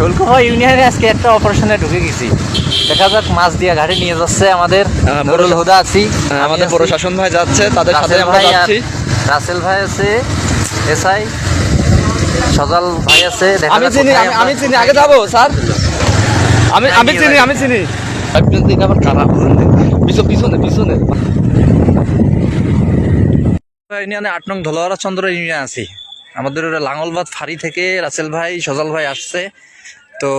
শুল্কভা ইউনিয়নে আজকে একটা অপারেশনে ঢুকে গেছি। দেখা যাক মাছ দিয়ে ঘাটে নিয়ে যাচ্ছে আমাদের। নুরুল হুদা আছি। আমাদের আমি প্রশাসন ভাই যাচ্ছে তাদের সাথে আমরা যাচ্ছি। রাসেল ভাই আছে এসআই। সজাল ভাই আছে আমি চিনি আমি- চিনি আগে যাব স্যার। আমি আমি চিনি আমি চিনি। দিকে আবার কারা? পিছনে পিছনে পিছনে। ইউনিয়নে আট নং ধলোয়ারা চন্দ্র ইউনিয়ন আছি। আমাদের ওটা লাঙ্গলবাদ ফাঁড়ি থেকে রাসেল ভাই সজল ভাই আসছে। তো